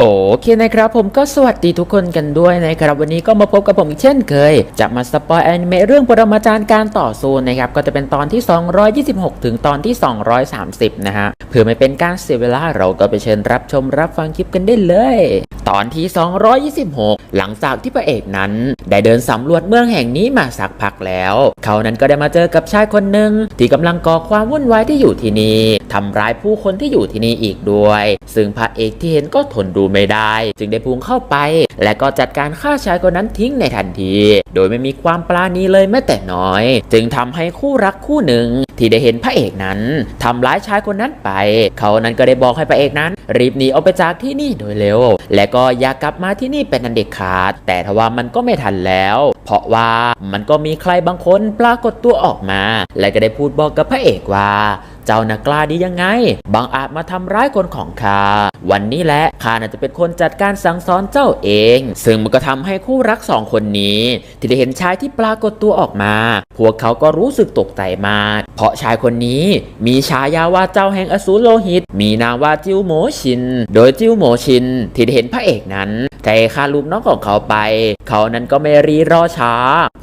โอเคนะครับผมก็สวัสดีทุกคนกันด้วยนะครับวันนี้ก็มาพบกับผมอีกเช่นเคย จะมาสปอยแอนิเมะเรื่องปรมาจารย์การต่อสู้นะครับก็จะเป็นตอนที่ 226 ถึงตอนที่ 230 นะฮะเพื่อไม่เป็นการเสียเวลาเราก็ไปเชิญรับชมรับฟังคลิปกันได้เลย ตอนที่ 226 หลังจากที่พระเอกนั้น ได้เดินสำรวจเมืองแห่งนี้มาสักพักแล้ว เขานั้นก็ได้มาเจอกับชายคนหนึ่งที่กำลังก่อความวุ่นวายที่อยู่ที่นี่ทำร้ายผู้คนที่อยู่ที่นี่อีกด้วย ซึ่งพระเอกที่เห็นก็ทนดูไม่ได้ จึงได้พุ่งเข้าไป และก็จัดการฆ่าชายคนนั้นทิ้งในทันที โดยไม่มีความปราณีเลยแม้แต่น้อย จึงทำให้คู่รักคู่หนึ่งที่ได้เห็นพระเอกนั้นทำร้ายชายคนนั้นไป เขานั้นก็ได้บอกให้พระเอกนั้น รีบหนีออกไปจากที่นี่โดยเร็ว และก็อย่ากลับมาที่นี่เป็นอันเด็ดขาด แต่ทว่ามันก็ไม่ทันแล้ว เพราะว่ามันก็มีใครบางคนปรากฏตัวออกมา และก็ได้พูดบอกกับพระเอกว่า เจ้าน่ะกล้าดียังไง บางอาจมาทำร้ายคนของข้าวันนี้แหละข้าน่าจะเป็นคนจัดการสั่งสอนเจ้าเอง ซึ่งมันก็ทำให้คู่รักสองคนนี้ ที่ได้เห็นชายที่ปรากฏตัวออกมา พวกเขาก็รู้สึกตกใจมาก เพราะชายคนนี้มีฉายาว่าเจ้าแห่งอสูรโลหิต มีนามว่าจิ้วโมชิน โดยจิ้วโมชิน ที่ได้เห็นพระเอกนั้น ใจฆ่าลูกน้องของเขาไป เขานั้นก็ไม่รีรอช้า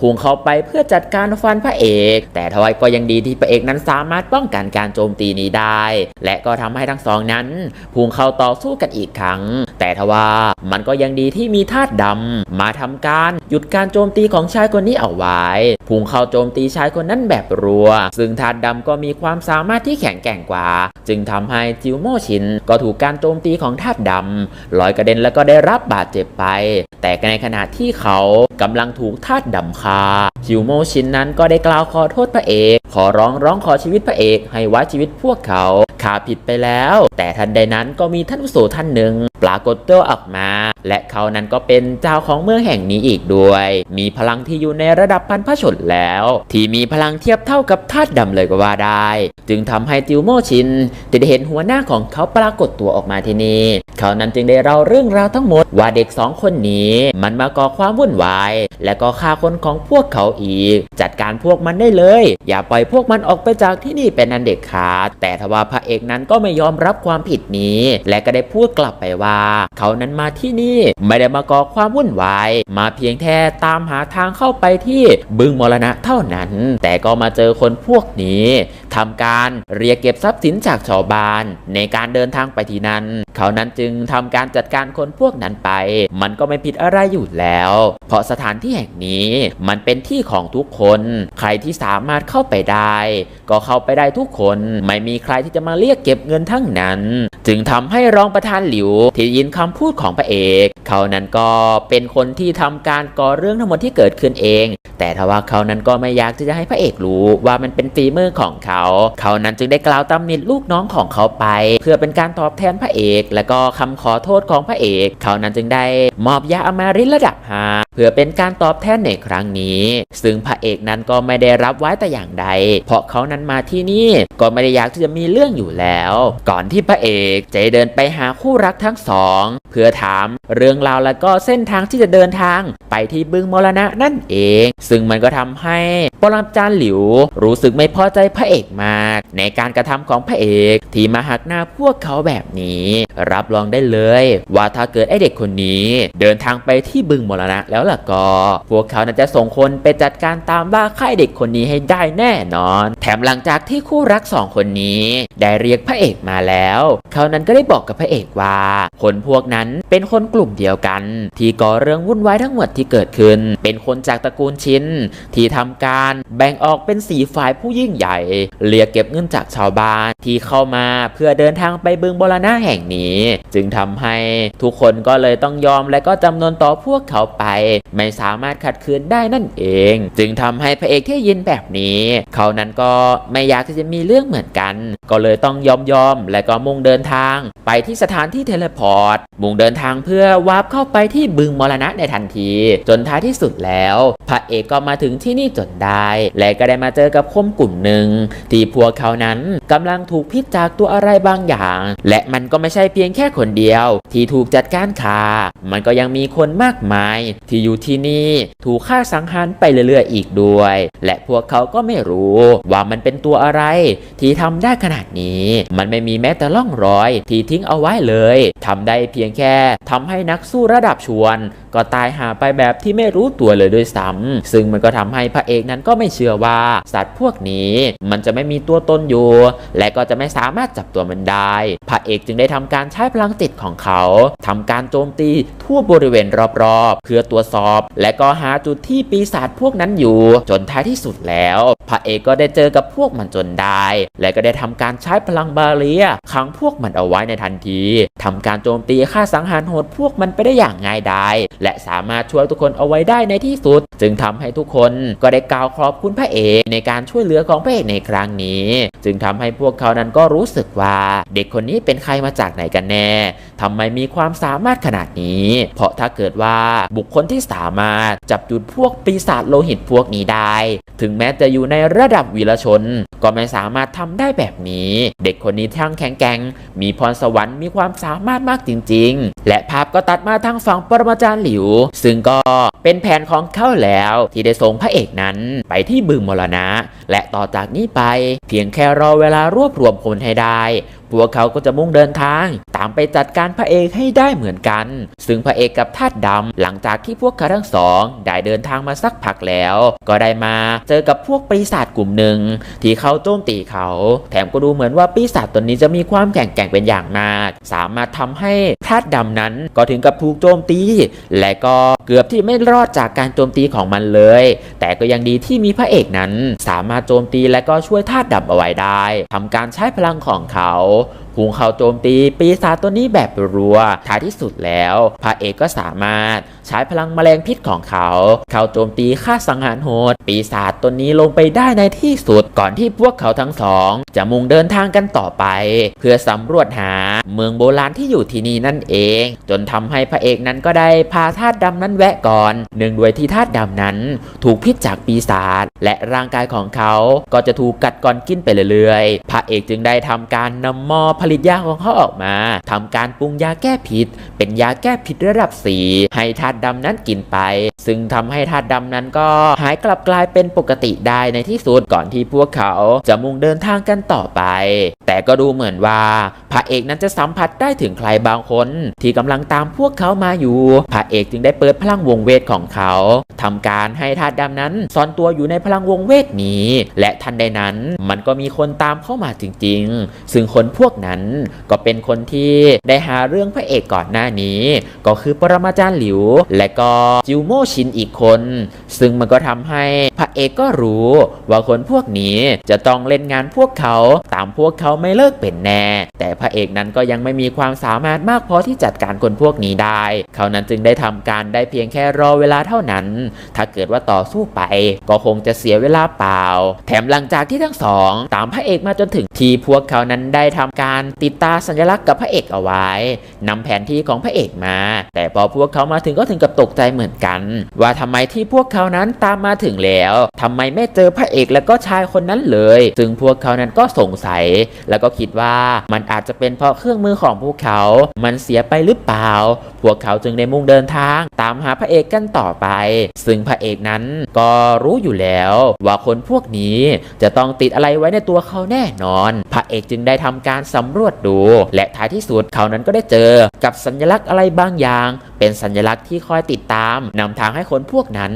พุ่งเข้าไปเพื่อจัดการฟันพระเอก แต่ทว่าก็ยังดีที่พระเอกนั้นสามารถป้องกันการโจมตีนี้ได้ และก็ทำให้ทั้งสองนั้นพุ่งเข้าต่อสู้กันอีกครั้ง แต่ทว่ามันก็ยังดีที่มีธาตุดำมาทำการหยุดการโจมตีของชายคนนี้เอาไว้พุ่งเข้าโจมตีชายคนนั้นแบบรัว ซึ่งธาตุดำก็มีความสามารถที่แข็งแกร่งกว่า จึงทำให้จิวโมชินก็ถูกการโจมตีของธาตุดำลอยกระเด็นแล้วก็ได้รับบาดเจ็บไป แต่ในขณะที่เขากำลังถูกธาตุดำคาจิวโมชินนั้นก็ได้กล่าวขอโทษพระเอก ขอร้องร้องขอชีวิตพระเอก ให้ไว้ชีวิตพวกเขาขาผิดไปแล้ว แต่ทันใดนั้นก็มีท่านผู้โสท่านหนึ่งปรากฏตัวออกมา และเขานั้นก็เป็นเจ้าของเมืองแห่งนี้อีกด้วย มีพลังที่อยู่ในระดับพันพระชนแล้ว ที่มีพลังเทียบเท่ากับธาตุดำเลยก็ว่าได้ จึงทำให้จิวโมชินได้เห็นหัวหน้าของเขาปรากฏตัวออกมาที่นี่เขานั้นจึงได้เล่าเรื่องราวทั้งหมดว่าเด็กสองคนนี้มันมาก่อความวุ่นวาย และก็ฆ่าคนของพวกเขาอีก จัดการพวกมันได้เลย อย่าปล่อยพวกมันออกไปจากที่นี่เป็นนันเด็กขาดแต่ทว่าพระเอกนั้นก็ไม่ยอมรับความผิดนี้ และก็ได้พูดกลับไปว่า เขานั้นมาที่นี่ไม่ได้มาก่อความวุ่นวายมาเพียงแค่ตามหาทางเข้าไปที่บึงมรณะเท่านั้น แต่ก็มาเจอคนพวกนี้ทำการเรียกเก็บทรัพย์สินจากชาวบ้านในการเดินทางไปที่นั้น เขานั้นจึึงทำการจัดการคนพวกนั้นไป มันก็ไม่ผิดอะไรอยู่แล้ว เพราะสถานที่แห่งนี้มันเป็นที่ของทุกคน ใครที่สามารถเข้าไปได้ ก็เข้าไปได้ทุกคน ไม่มีใครที่จะมาเรียกเก็บเงินทั้งนั้น จึงทำให้รองประธานหลิวที่ยินคำพูดของพระเอก เขานั้นก็เป็นคนที่ทำการก่อเรื่องทั้งหมดที่เกิดขึ้นเอง แต่ทว่าเขานั้นก็ไม่อยากที่จะให้พระเอกรู้ว่ามันเป็นฝีมือของเขา เขานั้นจึงได้กล่าวตำหนิลูกน้องของเขาไป เพื่อเป็นการตอบแทนพระเอก และก็คำขอโทษของพระเอก เขานั้นจึงได้มอบยาอมาริระดับหาเพื่อเป็นการตอบแทนในครั้งนี้ ซึ่งพระเอกนั้นก็ไม่ได้รับไว้แต่อย่างใด เพราะเขานั้นมาที่นี่ก็ไม่ได้อยากที่จะมีเรื่องอยู่แล้ว ก่อนที่พระเอกจะเดินไปหาคู่รักทั้งสอง เพื่อถามเรื่องราวและก็เส้นทางที่จะเดินทางไปที่บึงมรณะนั่นเอง ซึ่งมันก็ทำให้ปรมาจารย์หลิว รู้สึกไม่พอใจพระเอกมาก ในการกระทำของพระเอกที่มาหักหน้าพวกเขาแบบนี้ รับรองได้เลย ว่าถ้าเกิดไอเด็กคนนี้ เดินทางไปที่บึงมรณะแล้วล่ะก็ พวกเขาน่าจะส่งคนไปจัดการตามล่าค่ายเด็กคนนี้ให้ได้แน่นอน แถมหลังจากที่คู่รักสองคนนี้ ได้เรียกพระเอกมาแล้ว เขานั้นก็ได้บอกกับพระเอกว่า คนพวกนั้นเป็นคนกลุ่มเดียวกัน ที่ก่อเรื่องวุ่นวายทั้งหมดที่เกิดขึ้น เป็นคนจากตระกูลชินที่ทำการแบ่งออกเป็นสีฝ่ายผู้ยิ่งใหญ่เรียกเก็บเงินจากชาวบ้านที่เข้ามาเพื่อเดินทางไปบึงบรณะแห่งนี้จึงทำให้ทุกคนก็เลยต้องยอมและก็จำนวนต่อพวกเขาไป ไม่สามารถขัดขืนได้นั่นเอง จึงทำให้พระเอกที่ยินแบบนี้ เขานั้นก็ไม่อยากที่จะมีเรื่องเหมือนกัน ก็เลยต้องยอมยอมและก็มุ่งเดินทาง ไปที่สถานที่เทเลพอร์ต มุ่งเดินทางเพื่อวาร์ปเข้าไปที่บึงมรณะในทันที จนท้ายที่สุดแล้ว พระเอกก็มาถึงที่นี่จนได้ และก็ได้มาเจอกับคมกลุ่มหนึ่ง ที่พวกเขานั้นกำลังถูกพิษจากตัวอะไรบางอย่าง และมันก็ไม่ใช่เพียงแค่คนเดียว ที่ถูกจัดการคามันก็ยังมีคนมากมาย ที่อยู่ที่นี่ถูกฆ่าสังหารไปเรื่อยๆอีกด้วย และพวกเขาก็ไม่รู้ว่ามันเป็นตัวอะไร ที่ทำได้ขนาดนี้ มันไม่มีแม้แต่ร่องรอย ที่ทิ้งเอาไว้เลยทำได้เพียงแค่ทำให้นักสู้ระดับชวน ก็ตายหาไปแบบที่ไม่รู้ตัวเลยด้วยซ้ำซึ่งมันก็ทำให้พระเอกนั้นก็ไม่เชื่อว่าสัตว์พวกนี้มันจะไม่มีตัวตนอยู่ และก็จะไม่สามารถจับตัวมันได้ พระเอกจึงได้ทำการใช้พลังจิตของเขาทำการโจมตีทั่วบริเวณรอบๆ เพื่อตรวจสอบ และก็หาจุดที่ปีศาจพวกนั้นอยู่ จนท้ายที่สุดแล้วพระเอกก็ได้เจอกับพวกมันจนได้ และก็ได้ทำการใช้พลังบาเลียขังพวกมันเอาไว้ในทันทีทำการโจมตีฆ่าสังหารโหดพวกมันไปได้อย่างง่ายดายและสามารถช่วยทุกคนเอาไว้ได้ในที่สุด จึงทำให้ทุกคนก็ได้กล่าวขอบคุณพระเอกในการช่วยเหลือของพระเอกในครั้งนี้ จึงทำให้พวกเขานั้นก็รู้สึกว่า เด็กคนนี้เป็นใครมาจากไหนกันแน่ทำไมมีความสามารถขนาดนี้ เพราะถ้าเกิดว่าบุคคลที่สามารถจับจุดพวกปีศาจโลหิตพวกนี้ได้ ถึงแม้จะอยู่ในระดับวีรชน ก็ไม่สามารถทำได้แบบนี้ เด็กคนนี้ทั้งแข็งแกร่งมีพรสวรรค์มีความสามารถมากจริง ๆ และภาพก็ตัดมาทางฝั่งปรมาจารย์หลิว ซึ่งก็เป็นแผนของเขาแล้วที่ได้ส่งพระเอกนั้นไปที่บึงมรณะ และต่อจากนี้ไป เพียงแค่รอเวลารวบรวมคนให้ได้ พวกเขาก็จะมุ่งเดินทาง ตามไปจัดการพระเอกให้ได้เหมือนกัน ซึ่งพระเอกกับทาสดำหลังจากที่พวกเขาทั้งสองได้เดินทางมาสักพักแล้ว ก็ได้มาเจอกับพวกปีศาจกลุ่มหนึ่งที่เขาโจมตีเขา แถมก็ดูเหมือนว่าปีศาจตัวนี้จะมีความแข็งแกร่งเป็นอย่างมาก สามารถทำให้ทาสดำนั้นก็ถึงกับถูกโจมตี และก็เกือบที่ไม่รอดจากการโจมตีของมันเลย แต่ก็ยังดีที่มีพระเอกนั้น สามารถโจมตีและก็ช่วยทาสดำเอาไว้ได้ทำการใช้พลังของเขาพุ่งเข้าโจมตีปีศาจตัวนี้แบบรัวท้ายที่สุดแล้ว พระเอกก็สามารถใช้พลังแมลงพิษของเขา เข้าโจมตีฆ่าสังหารโหด ปีศาจตัวนี้ลงไปได้ในที่สุดก่อนที่พวกเขาทั้งสอง จะมุ่งเดินทางกันต่อไป เพื่อสำรวจหาเมืองโบราณที่อยู่ที่นี่นั่นเอง จนทำให้พระเอกนั้นก็ได้พาธาตุดำนั้นแวะก่อนเนื่องด้วยที่ธาตุดำนั้น ถูกพิษจากปีศาจ และร่างกายของเขาก็จะถูกกัดก่อนกินไปเรื่อยๆ พระเอกจึงได้ทำการนำหมอผลิตยาของเขาออกมาทำการปรุงยาแก้พิษ เป็นยาแก้พิษระดับสีให้ธาตุดำนั้นกินไป ซึ่งทำให้ธาตุดำนั้นก็หายกลับกลายเป็นปกติได้ในที่สุดก่อนที่พวกเขาจะมุ่งเดินทางกันต่อไป แต่ก็ดูเหมือนว่าพระเอกนั้นจะสัมผัสได้ถึงใครบางคน ที่กำลังตามพวกเขามาอยู่ พระเอกจึงได้เปิดพลังวงเวทของเขาทำการให้ธาตุดำนั้นซ่อนตัวอยู่ในพลังวงเวทนี้ และทันใดนั้นมันก็มีคนตามเข้ามาจริงๆ ซึ่งคนพวกนั้นก็เป็นคนที่ได้หาเรื่องพระเอกก่อนหน้านี้ ก็คือปรมาจารย์หลิว และก็จิวโมชินอีกคน ซึ่งมันก็ทำให้พระเอกก็รู้ว่าคนพวกนี้จะต้องเล่นงานพวกเขาตามพวกเขาไม่เลิกเป็นแน่ แต่พระเอกนั้นก็ยังไม่มีความสามารถมากพอที่จัดการคนพวกนี้ได้ เขานั้นจึงได้ทำการได้เพียงแค่รอเวลาเท่านั้น ถ้าเกิดว่าต่อสู้ไปก็คงจะเสียเวลาเปล่า แถมหลังจากที่ทั้งสอง ตามพระเอกมาจนถึงที่พวกเขานั้นได้ทำการติดตาสัญลักษณ์กับพระเอกเอาไว้นำแผนที่ของพระเอกมา แต่พอพวกเขามาถึงก็ถึงกับตกใจเหมือนกัน ว่าทำไมที่พวกเขานั้นตามมาถึงแล้วทำไมไม่เจอพระเอกแล้วก็ชายคนนั้นเลย ซึ่งพวกเขานั้นก็สงสัย แล้วก็คิดว่ามันอาจจะเป็นเพราะเครื่องมือของพวกเขา มันเสียไปหรือเปล่า พวกเขาจึงได้มุ่งเดินทาง ตามหาพระเอกกันต่อไป ซึ่งพระเอกนั้นก็รู้อยู่แล้วว่าคนพวกนี้จะต้องติดอะไรไว้ในตัวเขาแน่นอน พระเอกจึงได้ทำการสำรวจดู และท้ายที่สุดเขานั้นก็ได้เจอกับสัญลักษณ์อะไรบางอย่าง เป็นสัญลักษณ์ที่คอยติดตามนำทางให้คนพวกนั้น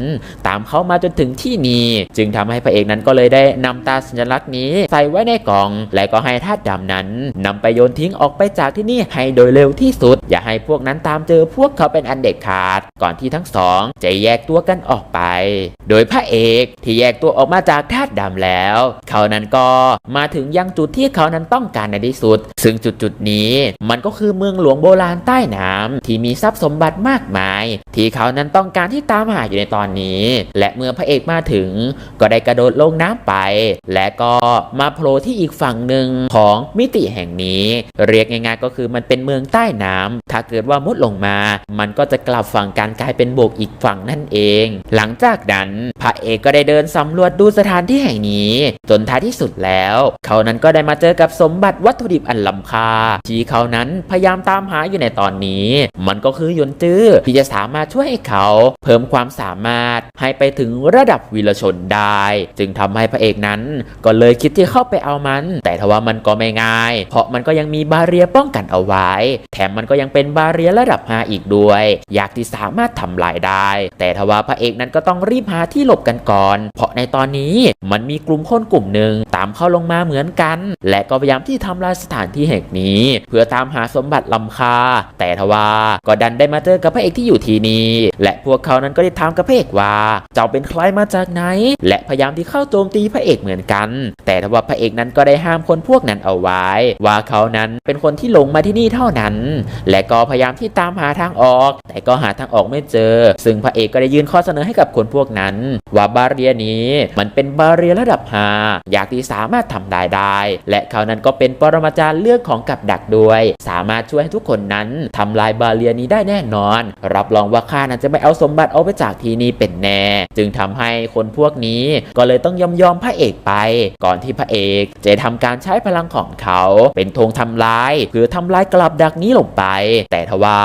ตามเขามาจนถึงที่นี้จึงทำให้พระเอกนั้นก็เลยได้นำตาสัญลักษณ์นี้ใส่ไว้ในกล่อง และก็ให้ทาสดำนั้นนำไปโยนทิ้งออกไปจากที่นี่ให้โดยเร็วที่สุด อย่าให้พวกนั้นตามเจอพวกเขาเป็นอันเด็ดขาด ก่อนที่ทั้งสองจะแยกตัวกันออกไป โดยพระเอกที่แยกตัวออกมาจากทาสดำแล้ว เขานั้นก็มาถึงยังจุดที่เขานั้นต้องการในที่สุด ซึ่งจุดจุดนี้มันก็คือเมืองหลวงโบราณใต้น้ำที่มีทรัพย์สมบัติมากมาย ที่เขานั้นต้องการที่ตามหาอยู่ในตอนนี้ และเมื่อพระเอกมาถึง ก็ได้กระโดดลงน้ำไป และก็มาโผล่ที่อีกฝั่งหนึ่งของมิติแห่งนี้ เรียกง่ายๆก็คือมันเป็นเมืองใต้น้ำถ้าเกิดว่ามุดลงมา มันก็จะกลับฝั่งการกลายเป็นโบกอีกฝั่งนั่นเอง หลังจากนั้นพระเอกก็ได้เดินสำรวจดูสถานที่แห่งนี้ จนท้ายที่สุดแล้ว เขานั้นก็ได้มาเจอกับสมบัติวัตถุดิบอันล้ำค่าที่เขานั้นพยายามตามหาอยู่ในตอนนี้ มันก็คือยนจื้อที่จะสามารถช่วยให้เขาเพิ่มความสามารถให้ไปถึงระดับวีรชนได้ จึงทำให้พระเอกนั้น ก็เลยคิดที่เข้าไปเอามัน แต่ทว่ามันก็ไม่ง่าย เพราะมันก็ยังมีบาเรียป้องกันเอาไว้ แถมมันก็ยังเป็นบาเรียระดับ5อีกด้วย อยากที่สามารถทำลายได้ แต่ทว่าพระเอกนั้นก็ต้องรีบหาที่หลบกันก่อนเพราะในตอนนี้มันมีกลุ่มคนกลุ่มหนึ่งตามเข้าลงมาเหมือนกัน และก็พยายามที่ทำลายสถานที่แห่งนี้ เพื่อตามหาสมบัติล้ำค่าแต่ทว่าก็ดันได้มาเจอกับพระเอกที่อยู่ที่นี่และพวกเขานั้นก็ได้ถามกับพระเอกว่า เจ้าเป็นใครมาจากไหน และพยายามที่เข้าโจมตีพระเอกเหมือนกัน แต่ทว่าพระเอกนั้นก็ได้ห้ามคนพวกนั้นเอาไว้ ว่าเขานั้นเป็นคนที่หลงมาที่นี่เท่านั้น และก็พยายามที่ตามหาทางออก แต่ก็หาทางออกไม่เจอ ซึ่งพระเอกก็ได้ยื่นข้อเสนอให้กับคนพวกนั้น ว่าบาเรียนี้มันเป็นบาเรียระดับ5อยากที่สามารถทำได้ได้ และเขานั้นก็เป็นปรมาจารย์เรื่องของกับดักด้วย สามารถช่วยให้ทุกคนนั้นทำลายบาเรียนี้ได้แน่นอน รับรองว่าข้านั้นจะไม่เอาสมบัติเอาไปจากที่นี่เป็นแน่ จึงทำให้คนพวกนี้ก็เลยต้องยอมยอมพระเอกไป ก่อนที่พระเอกจะทำการใช้พลังของเขา เป็นธงทำลายเพื่อทำลายกลับดักนี้ลงไป แต่ทว่า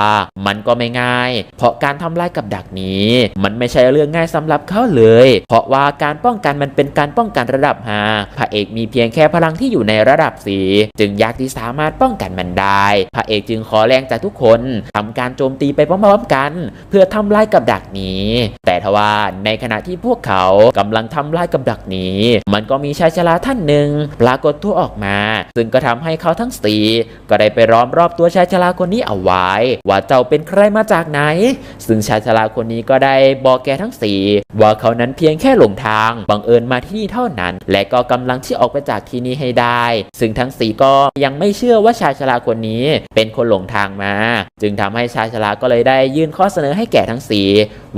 มันก็ไม่ง่าย เพราะการทำลายกับดักนี้ มันไม่ใช่เรื่องง่ายสำหรับเขาเลย เพราะว่าการป้องกันมันเป็นการป้องกันระดับ 5 พระเอกมีเพียงแค่พลังที่อยู่ในระดับ 4 จึงยากที่สามารถป้องกันมันได้ พระเอกจึงขอแรงจากทุกคนทำการโจมตีไปพร้อมๆกัน เพื่อทำลายกับดักนี้ แต่ทว่าในขณะที่พวกเขากำลังทำลายกับดักนี้ มันก็มีชายชราท่านหนึ่งปรากฏตัวออกมา ซึ่งก็ทำให้เขาทั้งสี่ก็ได้ไปล้อมรอบตัวชายชราคนนี้เอาไว้ ว่าเจ้าเป็นใครมาจากไหน ซึ่งชายชราคนนี้ก็ได้บอกแกทั้งสี่ว่าเขานั้นเพียงแค่หลงทาง บังเอิญมาที่นี่เท่านั้น และก็กำลังที่ออกไปจากที่นี่ให้ได้ ซึ่งทั้งสี่ก็ยังไม่เชื่อว่าชายชราคนนี้เป็นคนหลงทางมา จึงทำให้ชายชราก็เลยได้ยื่นข้อเสนอให้แก่ทั้งสี่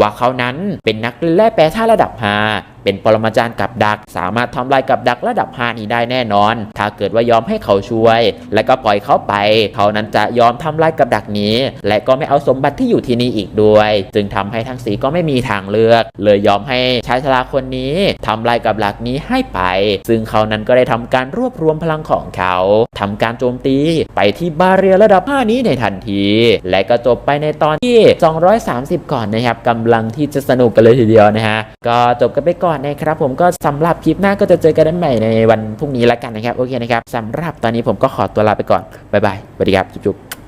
ว่าเขานั้นเป็นนักเล่นแร่แปรธาตุระดับ5เป็นปรมาจารย์กับดัก สามารถทำลายกับดักระดับ 5 นี้ได้แน่นอน ถ้าเกิดว่ายอมให้เขาช่วย และก็ปล่อยเขาไป เขานั้นจะยอมทำลายกับดักนี้ และก็ไม่เอาสมบัติที่อยู่ที่นี่อีกด้วย จึงทำให้ทั้งสีก็ไม่มีทางเลือก เลยยอมให้ชายชราคนนี้ทำลายกับดักนี้ให้ไป ซึ่งเขานั้นก็ได้ทำการรวบรวมพลังของเขา ทำการโจมตีไปที่บาเรียระดับ 5 นี้ในทันที และก็จบไปในตอนที่ 230 ก่อนนะครับกำลังที่จะสนุกกันเลยทีเดียวนะฮะก็จบกันไปก่อนนะครับ ผมก็สำหรับคลิปหน้าก็จะเจอกันใหม่ในวันพรุ่งนี้แล้วกันนะครับโอเคนะครับสำหรับตอนนี้ผมก็ขอตัวลาไปก่อนบ๊ายบายสวัสดีครับจุ๊บ